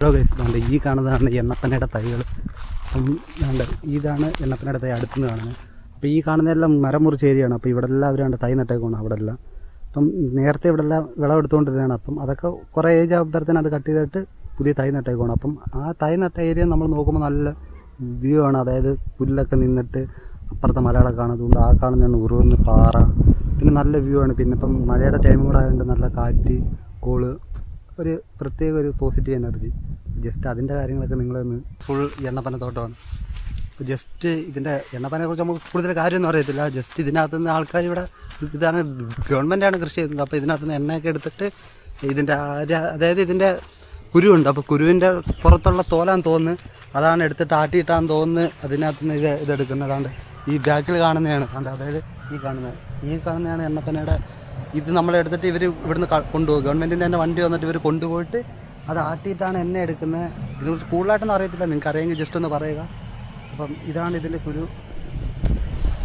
Hello guys ഈ കാണുന്നതാണ് എണ്ണത്തനയുടെ തൈകൾ ഇതുണ്ട് ഇതാണ് എണ്ണത്തനയുടെ തൈ അടുത്തുനിന്ന് കാണുന്നത് അപ്പോൾ ഈ കാണുന്നതെല്ലാം മരം മുറിച്ച അപ്പോൾ ഇവിടെ എല്ലാം അവരാണ്ട് തൈ നട്ടേക്കാണ് അവിടെ എല്ലാം അപ്പം നേരത്തെ ഇവിടെ എല്ലാം വിളവെടുത്തുകൊണ്ടിരുന്നതാണ് അപ്പം അതൊക്കെ കുറേ ഏജ് ആകുമ്പോഴത്തേന് അത് കട്ട് ചെയ്തിട്ട് പുതിയ തൈ നട്ടേക്കാണ് അപ്പം ആ തൈ നട്ട ഏരിയ നമ്മൾ നോക്കുമ്പോൾ നല്ല വ്യൂ ആണ്. അതായത് പുല്ലൊക്കെ നിന്നിട്ട് അപ്പുറത്തെ മലകളൊക്കെ കാണുന്നതുകൊണ്ട് ആ കാണുന്നതാണ് ഉറുവെന്ന് പാറ. പിന്നെ നല്ല വ്യൂ ആണ്. പിന്നെ ഇപ്പം മഴയുടെ ടൈം കൂടെ ആയതുകൊണ്ട് നല്ല കാറ്റ് കോൾ ഒരു പ്രത്യേക ഒരു പോസിറ്റീവ് എനർജി ജസ്റ്റ് അതിന്റെ കാര്യങ്ങളൊക്കെ നിങ്ങളൊന്ന് ഫുൾ എണ്ണപ്പന തോട്ടമാണ് അപ്പോൾ ജസ്റ്റ് ഇതിന്റെ എണ്ണപ്പനെ കുറിച്ച് നമുക്ക് കൂടുതൽ കാര്യമൊന്നും അറിയത്തില്ല. ജസ്റ്റ് ഇതിനകത്ത് നിന്ന് ആൾക്കാർ ഇവിടെ ഇതാണ് ഗവൺമെന്റാണ് കൃഷി ചെയ്യുന്നത്. അപ്പോൾ ഇതിനകത്ത് നിന്ന് എണ്ണയൊക്കെ എടുത്തിട്ട് ഇതിന്റെ അതായത് ഇതിന്റെ കുരുവുണ്ട്. അപ്പോൾ കുരുവിന്റെ പുറത്തുള്ള തോലാൻ തോന്നുന്നു. അതാണ് എടുത്തിട്ട് ആട്ടിയിട്ടാന്ന് തോന്നുന്നു. അതിനകത്ത് നിന്ന് ഇത് ഇതെടുക്കുന്നതാണ്ട് ഈ ബാക്കിൽ കാണുന്നതാണ്. കണ്ട അതായത് ഈ കാണുന്നത്. ഈ കാണുന്നതാണ് എണ്ണപ്പനയുടെ ഇത് നമ്മളെടുത്തിട്ട് ഇവർ ഇവിടുന്ന് കൊണ്ടുപോകും. ഗവൺമെന്റിന്റെ തന്നെ വണ്ടി വന്നിട്ട് ഇവർ കൊണ്ടുപോയിട്ട് അത് ആട്ടിയിട്ടാണ് എന്നെ എടുക്കുന്നത്. ഇതിനെക്കുറിച്ച് കൂടുതലായിട്ടൊന്നും അറിയത്തില്ല. നിങ്ങൾക്ക് അറിയാമെങ്കിൽ ജസ്റ്റ് ഒന്ന് പറയുക. അപ്പം ഇതാണ് ഇതിന്റെ കുരു.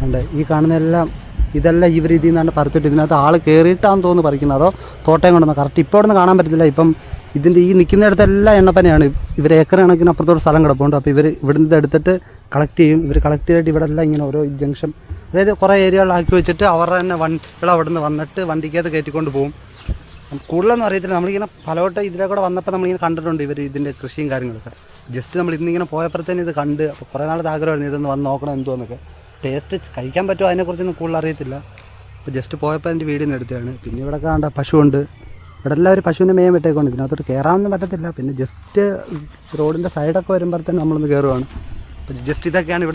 ഉണ്ട് ഈ കാണുന്നതെല്ലാം ഇതെല്ലാം ഇവർ ഇതിൽ നിന്നാണ് പറിച്ചിട്ട് ഇതിനകത്ത് ആൾ കയറിയിട്ടാന്ന് തോന്നുന്നു പറിക്കുന്നത്. അതോ തോട്ടയം കൊണ്ടുവന്ന് കറക്റ്റ് ഇപ്പോൾ ഇവിടെ കാണാൻ പറ്റത്തില്ല. ഇപ്പം ഇതിന്റെ ഈ നിൽക്കുന്നിടത്തെല്ലാം എണ്ണപ്പനയാണ്. ഇവർ ഏക്കർ കണക്കിന് അപ്പുറത്തോട് സ്ഥലം കിടപ്പുണ്ട്. അപ്പോൾ ഇവർ ഇവിടുന്ന് എടുത്തിട്ട് കളക്ട് ചെയ്യും. ഇവർ കളക്ട് ചെയ്തിട്ട് ഇവിടെ എല്ലാം ഇങ്ങനെ ഓരോ ജംഗ്ഷൻ അതായത് കുറേ ഏരിയകളിലാക്കി വെച്ചിട്ട് അവരുടെ തന്നെ വണ്ടികൾ അവിടെ നിന്ന് വന്നിട്ട് വണ്ടിക്കകത്ത് കയറ്റിക്കൊണ്ട് പോകും കൂടുതലൊന്നും അറിയത്തില്ല. നമ്മളിങ്ങനെ പലവട്ടം ഇതിലെ കൂടെ വന്നപ്പോൾ നമ്മളിങ്ങനെ കണ്ടിട്ടുണ്ട് ഇവർ ഇതിന്റെ കൃഷിയും കാര്യങ്ങളൊക്കെ. ജസ്റ്റ് നമ്മൾ ഇന്നിങ്ങനെ പോയപ്പോഴത്തേന് ഇത് കണ്ട് അപ്പോൾ കുറേ നാളത്തെ ആഗ്രഹമായിരുന്നു ഇതൊന്ന് വന്ന് നോക്കണം എന്തോന്നൊക്കെ. ടേസ്റ്റ് കഴിക്കാൻ പറ്റുമോ അതിനെക്കുറിച്ചൊന്നും കൂടുതൽ അറിയത്തില്ല. അപ്പോൾ ജസ്റ്റ് പോയപ്പോൾ അതിന്റെ ഒന്ന് എടുത്തതാണ്. പിന്നെ ഇവിടെ കണ്ട പശുവുണ്ട്. ഇവിടെ എല്ലാവരും പശുവിനെ മേയം വിട്ടേക്കൊണ്ട് ഇതിനകത്തോട്ട് കയറാനൊന്നും പറ്റത്തില്ല. പിന്നെ ജസ്റ്റ് റോഡിന്റെ സൈഡൊക്കെ വരുമ്പോഴത്തേന് നമ്മളൊന്ന് കയറുവാണ് അപ്പോൾ ജസ്റ്റ് ഇതൊക്കെയാണ് ഇവിടുത്തെ